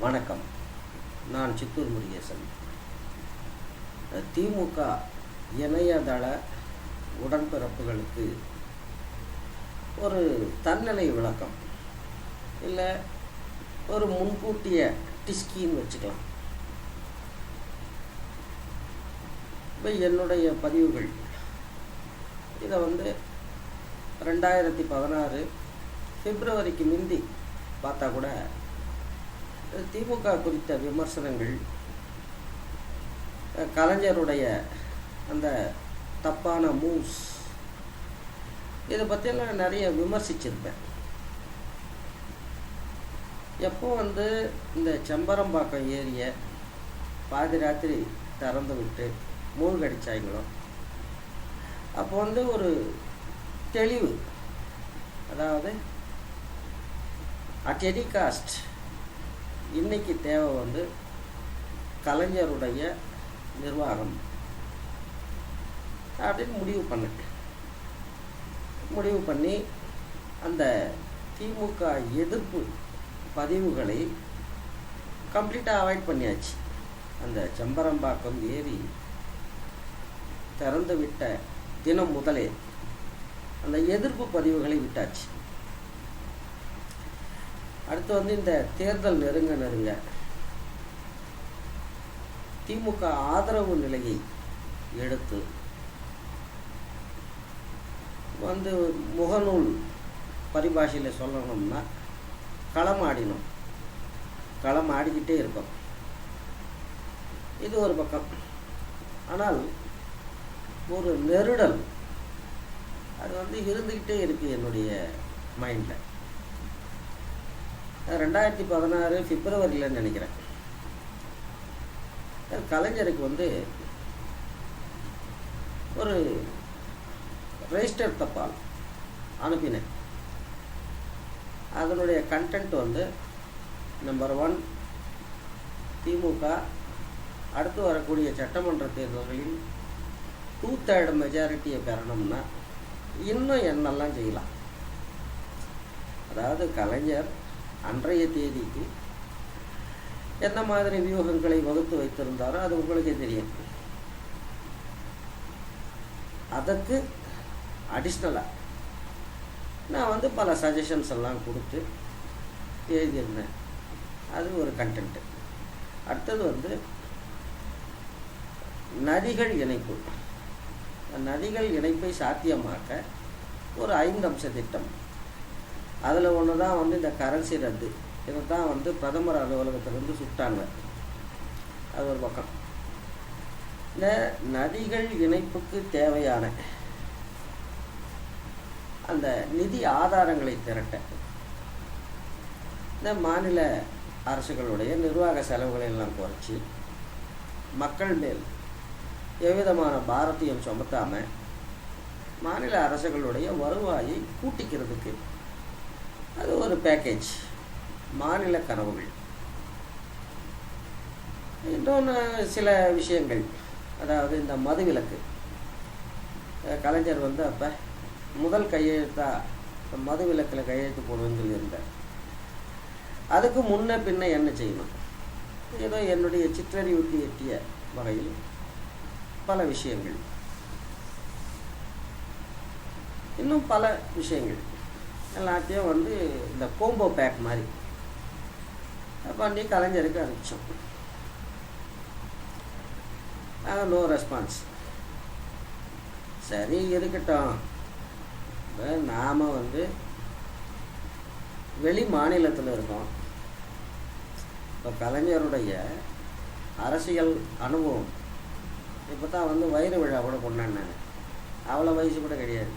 வணக்கம். நான் சித்தூர் முருகேசன். திமுக இணையதள உடன்பிறப்புகளுக்கு ஒரு தன்னிலை விளக்கம். இல்லை ஒரு முன்கூட்டிய டிஸ்கின்னு வச்சுக்கலாம். இப்போ என்னுடைய பதிவுகள். இதை வந்து ரெண்டாயிரத்தி பதினாறு பிப்ரவரிக்கு முந்தி பார்த்தா கூட திமுக குறித்த விமர்சனங்கள் கலைஞருடைய அந்த தப்பான மூவ்ஸ் இதை பற்றியெல்லாம் நிறைய விமர்சிச்சிருப்பேன். எப்போ வந்து இந்த செம்பரம்பாக்கம் ஏரியை பாதி ராத்திரி திறந்து விட்டு மூழ்கடிச்சாங்களோ அப்போ வந்து ஒரு தெளிவு அதாவது அட் எனி காஸ்ட் இன்னைக்கு தேவை வந்து கலைஞருடைய நிர்வாகம். அப்படின்னு முடிவு பண்ணிட்டு முடிவு பண்ணி அந்த திமுக எதிர்ப்பு பதிவுகளை கம்ப்ளீட்டாக அவாய்ட் பண்ணியாச்சு. அந்த செம்பரம்பாக்கம் ஏரி திறந்து விட்ட தினம் முதலே அந்த எதிர்ப்பு பதிவுகளை விட்டாச்சு. அடுத்து வந்து இந்த தேர்தல் நெருங்க நெருங்க திமுக ஆதரவு நிலையை எடுத்து வந்து முகநூல் பரிபாஷையில் சொல்லணும்னா களம் ஆடினோம். களம் ஆடிக்கிட்டே இருக்கோம் இது ஒரு பக்கம். ஆனால் ஒரு நெருடல் அது வந்து இருந்துக்கிட்டே இருக்குது என்னுடைய மைண்டில் ரெண்டாயிரத்தி பதினாறு பிப்ரவரியில் நினைக்கிறேன். கலைஞருக்கு வந்து ஒரு ரெஜிஸ்டர் தப்பால் அனுப்பினேன். அதனுடைய கண்டென்ட் வந்து நம்பர் ஒன் திமுக அடுத்து வரக்கூடிய சட்டமன்ற தேர்தல்களில் டூ தேர்ட் மெஜாரிட்டியை பெறணும்னா இன்னும் என்னெல்லாம் செய்யலாம். அதாவது கலைஞர் அன்றைய தேதிக்கு என்ன மாதிரி வியூகங்களை வகுத்து வைத்திருந்தாரோ அது உங்களுக்கே தெரியும். அதற்கு அடிஷ்னலாக நான் வந்து பல சஜஷன்ஸ் எல்லாம் கொடுத்து எழுதியிருந்தேன். அது ஒரு கண்டென்ட்டு அடுத்தது வந்து நதிகள் இணைப்பு. நதிகள் இணைப்பை சாத்தியமாக்க ஒரு ஐந்து அம்ச திட்டம். அதில் ஒன்று தான் வந்து இந்த கரன்சி ரத்து. இதை தான் வந்து பிரதமர் அலுவலகத்திலேருந்து சுட்டாங்க. அது ஒரு பக்கம். இந்த நதிகள் இணைப்புக்கு தேவையான அந்த நிதி ஆதாரங்களை திரட்ட இந்த மாநில அரசுகளுடைய நிர்வாக செலவுகளை எல்லாம் குறைச்சி மக்கள் மேல் எவ்விதமான பாரத்தையும் சுமத்தாமல் மாநில அரசுகளுடைய வருவாயை கூட்டிக்கிறதுக்கு அது ஒரு பேக்கேஜ் மாநில கனவுகள். இன்னொன்று சில விஷயங்கள். அதாவது இந்த மதுவிலக்கு. கலைஞர் வந்து அப்போ முதல் கையெழுத்தா மதுவிலக்கில் கையெழுத்து போடுவேன்னு சொல்லியிருந்தார். அதுக்கு முன்ன பின்ன என்ன செய்யணும்? ஏதோ என்னுடைய சிற்றறிவுக்கு எட்டிய வகையில் பல விஷயங்கள். இன்னும் பல விஷயங்கள். எல்லாத்தையும் வந்து இந்த கோம்போ பேக் மாதிரி பண்ணி கலைஞருக்கு அனுப்பிச்சோம். நோ ரெஸ்பான்ஸ் சரி இருக்கட்டும். இப்போ நாம் வந்து வெளி மாநிலத்தில் இருக்கோம். இப்போ கலைஞருடைய அரசியல் அனுபவம். இப்போ தான் வந்து வைர விழா கூட கொண்டாடினாங்க. அவ்வளோ வயசு கூட கிடையாது.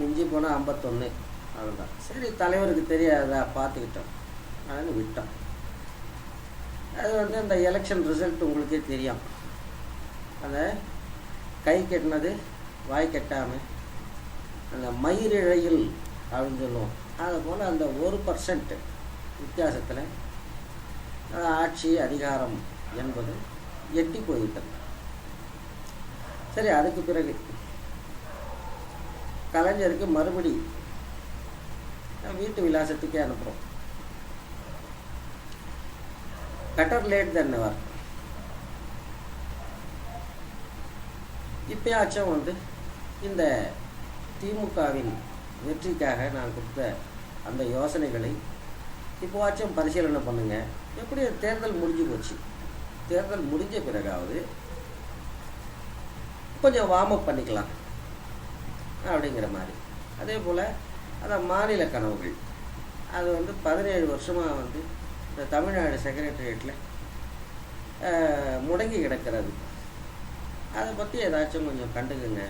மிஞ்சி போனால் ஐம்பத்தொன்று அவ்வளோதான் சரி தலைவருக்கு தெரியாதா பார்த்துக்கிட்டோம். அதனால் விட்டோம். அது வந்து அந்த எலெக்ஷன் ரிசல்ட் உங்களுக்கே தெரியும். அந்த கை கெட்டினது வாய் கெட்டாமல் அந்த மயிரிழையில் அப்படின்னு சொல்லுவோம். அது போல் அந்த ஒரு பர்சன்ட் வித்தியாசத்தில் ஆட்சி அதிகாரம் என்பது எட்டி போய்விட்டது. சரி அதுக்கு பிறகு கலைஞருக்கு மறுபடி வீட்டு விலாசத்துக்கே அனுப்புகிறோம் பெட்டர் லேட் தென் நெவர் இப்பயாச்சும் வந்து இந்த திமுகவின் வெற்றிக்காக நான் கொடுத்த அந்த யோசனைகளை இப்போவாச்சும் பரிசீலனை பண்ணுங்க. எப்படி தேர்தல் முடிஞ்சு போச்சு? தேர்தல் முடிஞ்ச பிறகாவது கொஞ்சம் வார்ம் அப் பண்ணிக்கலாம். அப்படிங்கிற மாதிரி அதே போல் அந்த மாநில கனவுகள். அது வந்து பதினேழு வருஷமாக வந்து இந்த தமிழ்நாடு செக்ரட்டரியேட்டில் முடங்கி கிடக்கிறது. அதை பற்றி ஏதாச்சும் கொஞ்சம் கண்டுக்குங்க.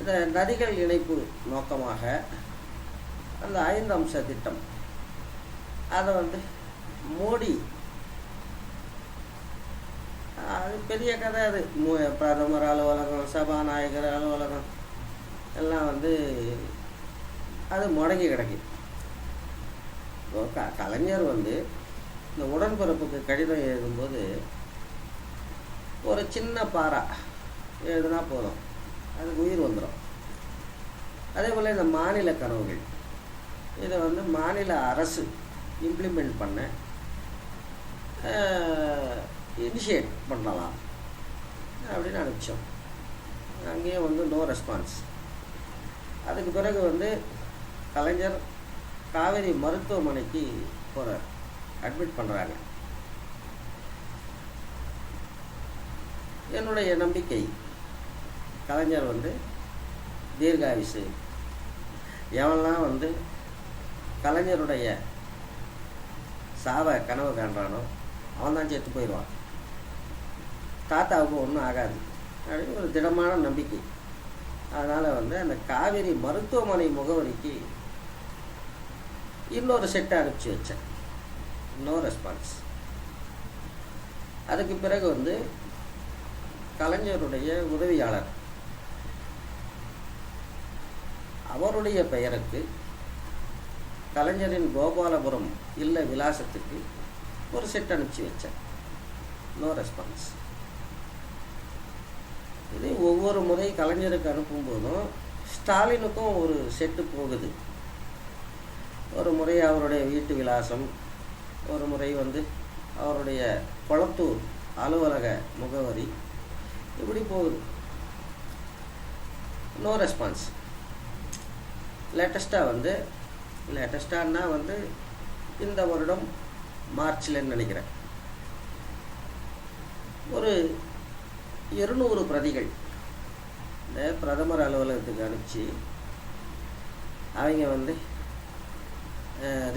இந்த நதிகள் இணைப்பு நோக்கமாக அந்த ஐந்து அம்ச திட்டம் அதை வந்து மோடி அது பெரிய கதை அது. மு- பிரதமர் அலுவலகம் சபாநாயகர் அலுவலகம். எல்லாம் வந்து அது முடங்கி கிடக்கு. இப்போ க கலைஞர் வந்து இந்த உடன்பிறப்புக்கு கடிதம் எழுதும்போது ஒரு சின்ன பாரா எழுதுனா போதும். அதுக்கு உயிர் வந்துடும் அதே போல் இந்த மாநில கனவுகள். இதை வந்து மாநில அரசு இம்ப்ளிமெண்ட் பண்ண இனிஷியேட் பண்ணலாம். அப்படின்னு அனுப்பிச்சோம் அங்கேயும் வந்து நோ ரெஸ்பான்ஸ் அதுக்கு பிறகு வந்து கலைஞர் காவேரி மருத்துவமனைக்கு போகிறார் அட்மிட் பண்ணுறாங்க என்னுடைய நம்பிக்கை கலைஞர் வந்து தீர்காயுசு எவன்லாம் வந்து கலைஞருடைய சாவை கனவு காண்றானோ அவன் தான் செத்து போயிடுவான். தாத்தாவுக்கு ஒன்றும் ஆகாது. அப்படின்னு ஒரு திடமான நம்பிக்கை. அதனால் வந்து அந்த காவேரி மருத்துவமனை முகவரிக்கு இன்னொரு செட்டை அனுப்பிச்சி வச்சேன். நோ ரெஸ்பான்ஸ் அதுக்கு பிறகு வந்து கலைஞருடைய உதவியாளர் அவருடைய பெயருக்கு கலைஞரின் கோபாலபுரம் இல்ல விலாசத்துக்கு ஒரு செட் அனுப்பிச்சி வச்சேன். நோ ரெஸ்பான்ஸ் இது ஒவ்வொரு முறை கலைஞருக்கு அனுப்பும்போதும் ஸ்டாலினுக்கும் ஒரு செட்டு போகுது. ஒரு முறை அவருடைய வீட்டு விலாசம் ஒரு முறை வந்து அவருடைய குளத்தூர் அலுவலக முகவரி இப்படி போகுது. நோ ரெஸ்பான்ஸ் லேட்டஸ்ட்டாக வந்து லேட்டஸ்டான்னா வந்து இந்த வருடம் மார்ச்லன்னு நினைக்கிறேன். ஒரு இருநூறு பிரதிகள். இந்த பிரதமர் அலுவலகத்துக்கு அனுப்பிச்சு அவங்க வந்து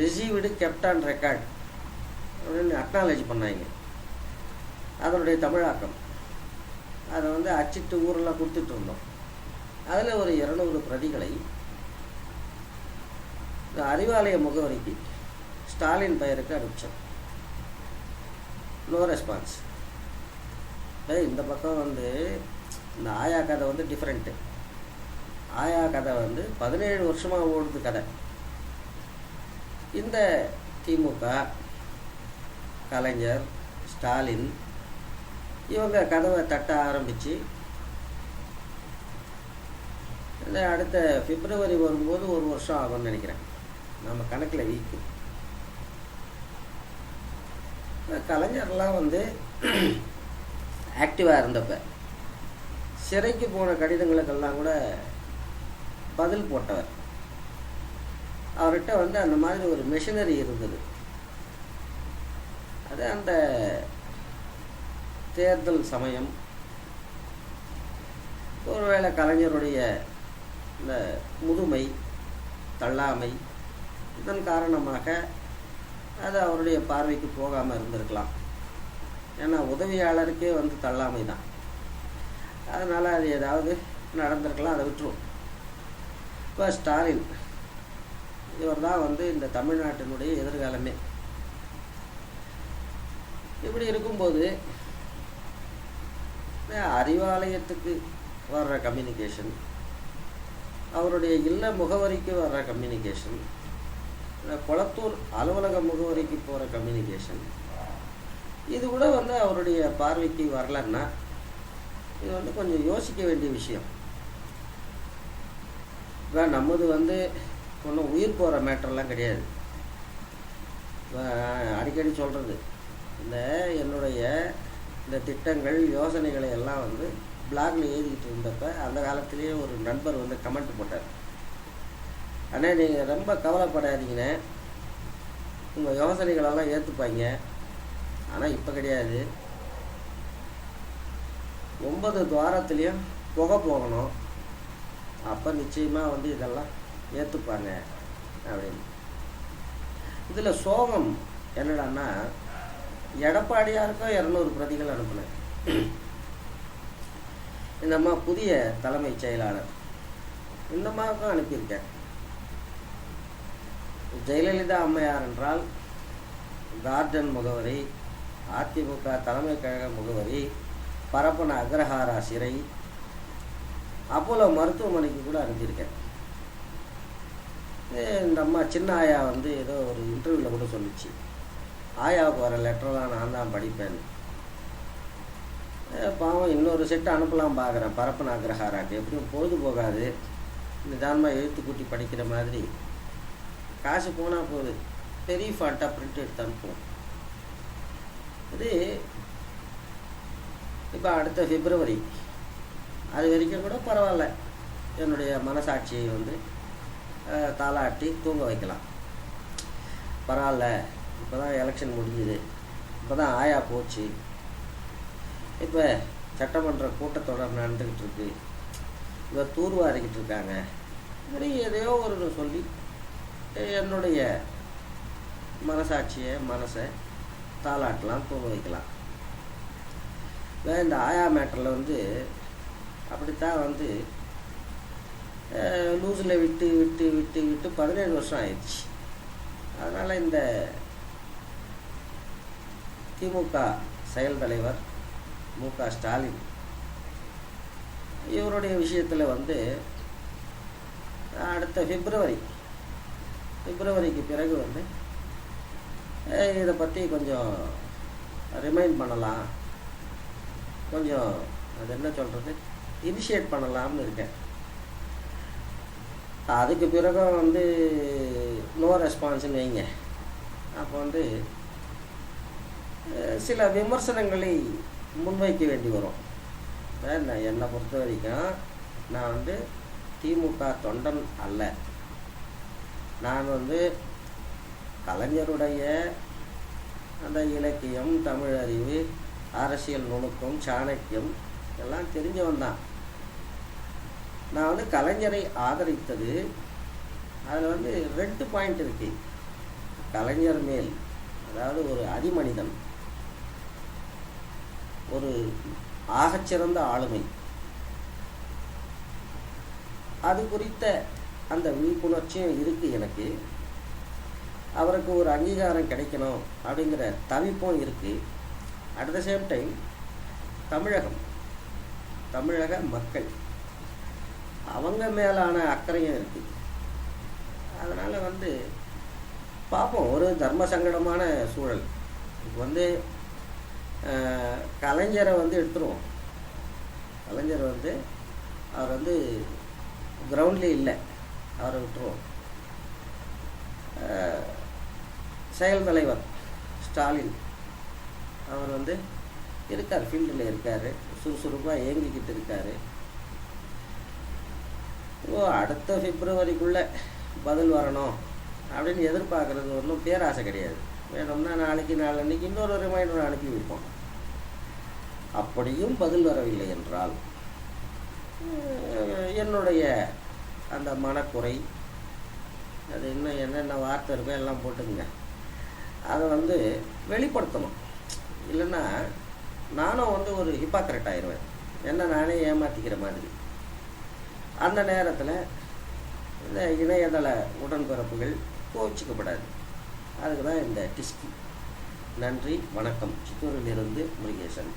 ரிசீவ்டு கெப்டான் ரெக்கார்ட் அப்படின்னு அக்னாலேஜ் பண்ணாங்க. அதனுடைய தமிழாக்கம். அதை வந்து அச்சிட்டு ஊரெல்லாம் கொடுத்துட்டு இருந்தோம். அதில் ஒரு இரநூறு பிரதிகளை இந்த அறிவாலய முகவரிக்கு ஸ்டாலின் பெயருக்கு அனுப்பிச்சோம். நோ ரெஸ்பான்ஸ் இந்த பக்கம் வந்து இந்த ஆயா கதை வந்து டிஃப்ரெண்ட்டு ஆயா கதை வந்து பதினேழு வருஷமாக ஓடுது கதை. இந்த திமுக கலைஞர் ஸ்டாலின் இவங்க கதவை தட்ட ஆரம்பித்து இந்த அடுத்த பிப்ரவரி வரும்போது ஒரு வருஷம் ஆகும்னு நினைக்கிறேன். நம்ம கணக்கில் வீக்கு. கலைஞர்லாம் வந்து ஆக்டிவாக இருந்தப்ப சிறைக்கு போன கடிதங்களுக்கெல்லாம் கூட பதில் போட்டவர். அவர்கிட்ட வந்து அந்த மாதிரி ஒரு மிஷினரி இருந்தது. அது அந்த தேர்தல் சமயம். ஒருவேளை கலைஞருடைய இந்த முதுமை தள்ளாமை இதன் காரணமாக அது அவருடைய பார்வைக்கு போகாமல் இருந்திருக்கலாம். ஏன்னா உதவியாளருக்கே வந்து தள்ளாமை தான். அதனால் அது ஏதாவது நடந்திருக்கலாம் அதை விட்டுரும் இப்போ ஸ்டாலின் இவர் தான் வந்து இந்த தமிழ்நாட்டினுடைய எதிர்காலமே. இப்படி இருக்கும்போது அறிவாலயத்துக்கு வர்ற கம்யூனிகேஷன் அவருடைய இல்ல முகவரிக்கு வர்ற கம்யூனிகேஷன் குளத்தூர் அலுவலக முகவரிக்கு போகிற கம்யூனிகேஷன் இது கூட வந்து அவருடைய பார்வைக்கு வரலன்னா இது வந்து கொஞ்சம் யோசிக்க வேண்டிய விஷயம். இப்போ நம்மது வந்து ஒன்றும் உயிர் போகிற மேட்டர்லாம் கிடையாது. அடிக்கடி சொல்கிறது இந்த என்னுடைய இந்த திட்டங்கள் யோசனைகளை எல்லாம் வந்து பிளாக்ல எழுதிக்கிட்டு இருந்தப்ப அந்த காலத்திலேயே ஒரு நண்பர் வந்து கமெண்ட் போட்டார். அண்ணே நீங்கள் ரொம்ப கவலைப்படாதீங்கண்ணே. உங்கள் யோசனைகளெல்லாம் ஏற்றுப்பாங்க ஆனால் இப்போ கிடையாது. ஒன்பது துவாரத்துலேயும் புகை போகணும். அப்போ நிச்சயமாக வந்து இதெல்லாம் ஏற்றுப்பாங்க அப்படின்னு. இதில் சோகம் என்னடான்னா எடப்பாடியாருக்கும் இரநூறு பிரதிகள் அனுப்புனேன். இந்த அம்மா புதிய தலைமைச் செயலாளர். இந்த அம்மாவுக்கும் அனுப்பியிருக்கேன். ஜெயலலிதா அம்மையார் என்றால் கார்டன் முகவரி அதிமுக தலைமை கழக முகவரி பரப்பன அக்ரஹாரா சிறை அப்போலோ மருத்துவமனைக்கு கூட அனுப்பியிருக்கேன். இந்த அம்மா சின்ன ஆயா வந்து ஏதோ ஒரு இன்டர்வியூவில் கூட சொல்லிச்சு. ஆயாவுக்கு வர லெட்டர்லாம் நான் தான் படிப்பேன். பாவம் இன்னொரு செட்டு அனுப்பலாம் பார்க்குறேன் பரப்பன அக்ரஹாராக்கு எப்படியும் பொழுது போகாது. நிதானமாக எழுத்து கூட்டி படிக்கிற மாதிரி. காசு போனால் போகுது பெரிய ஃபால்ட்டாக பிரிண்ட் எடுத்து அனுப்புவோம். இது இப்போ அடுத்த பிப்ரவரி அது வரைக்கும் கூட பரவாயில்ல. என்னுடைய மனசாட்சியை வந்து தாளாட்டி தூங்க வைக்கலாம். பரவாயில்ல. இப்போ தான் எலெக்ஷன் முடிஞ்சுது. இப்போ தான் ஆயா போச்சு. இப்போ சட்டமன்ற கூட்டத்தொடர் நடந்துக்கிட்டு இருக்கு இப்போ தூர்வாரிக்கிட்டு இருக்காங்க. இப்படி எதையோ ஒரு சொல்லி என்னுடைய மனசாட்சியை மனசை தாலாட்டலாம் தூங்க வைக்கலாம். இப்போ இந்த ஆயா மேட்டரில் வந்து அப்படித்தான் வந்து லூஸில் விட்டு விட்டு விட்டு விட்டு பதினேழு வருஷம் ஆயிடுச்சு. அதனால் இந்த திமுக செயல் தலைவர் மு க ஸ்டாலின் இவருடைய விஷயத்தில் வந்து அடுத்த பிப்ரவரி பிப்ரவரிக்கு பிறகு வந்து இதை பற்றி கொஞ்சம் ரிமைண்ட் பண்ணலாம். கொஞ்சம் அது என்ன சொல்கிறது இனிஷியேட் பண்ணலாம்னு இருக்கேன். அதுக்கு பிறகு வந்து நோ ரெஸ்பான்ஸ்னு வைங்க. அப்போ வந்து சில விமர்சனங்களை முன்வைக்க வேண்டி வரும். நான் என்னை பொறுத்த வரைக்கும் நான் வந்து திமுக தொண்டன் அல்ல. நான் வந்து கலைஞருடைய அந்த இலக்கியம் தமிழறிவு அரசியல் நுணுக்கம் சாணக்கியம் எல்லாம் தெரிஞ்சவன் தான். நான் வந்து கலைஞரை ஆதரித்தது. அதில் வந்து ரெண்டு பாயிண்ட் இருக்கு. கலைஞர் மேல் அதாவது ஒரு அதிமனிதன் ஒரு ஆகச்சிறந்த ஆளுமை. அது குறித்த அந்த விழிப்புணர்ச்சியும் இருக்குது எனக்கு. அவருக்கு ஒரு அங்கீகாரம் கிடைக்கணும் அப்படிங்கிற தவிப்பும் இருக்குது at the same time Tamilagam தமிழக மக்கள் அவங்க மேலான அக்கறையும் இருக்குது அதனால் வந்து பார்ப்போம் ஒரு தர்ம சங்கடமான சூழல். இப்போ வந்து கலைஞரை வந்து எடுத்துருவோம். கலைஞர் வந்து அவர் வந்து கிரவுண்ட்லேயே இல்லை. அவரை விட்டுருவோம். செயல் தலைவர் ஸ்டாலின். அவர் வந்து இருக்கார் ஃபீல்டில் இருக்கார் சுறுசுறுப்பாக இயங்கிக்கிட்டு இருக்கார். ஓ அடுத்த பிப்ரவரிக்குள்ளே பதில் வரணும் அப்படின்னு எதிர்பார்க்குறது ஒன்றும் பேராசை கிடையாது. வேணும்னா நாளைக்கு நாளன்னைக்கு இன்னொரு ரிமைண்டர் அனுப்பி வைப்போம். அப்படியும் பதில் வரவில்லை என்றால் என்னுடைய அந்த மனக்குறை அது இன்னும் என்னென்ன வார்த்தை இருக்கோ எல்லாம் போட்டுங்க அதை வந்து வெளிப்படுத்தணும். இல்லைன்னா நானும் வந்து ஒரு ஹிப்பாக்கரெட் ஆயிடுவேன். என்ன நானே ஏமாற்றிக்கிற மாதிரி. அந்த நேரத்தில் இந்த இணையதள உடன்பிறப்புகள் கோச்சிக்கப்படாது அதுக்கு தான் இந்த டிஸ்கி. நன்றி வணக்கம். சித்தூரிலிருந்து முருகேசன்.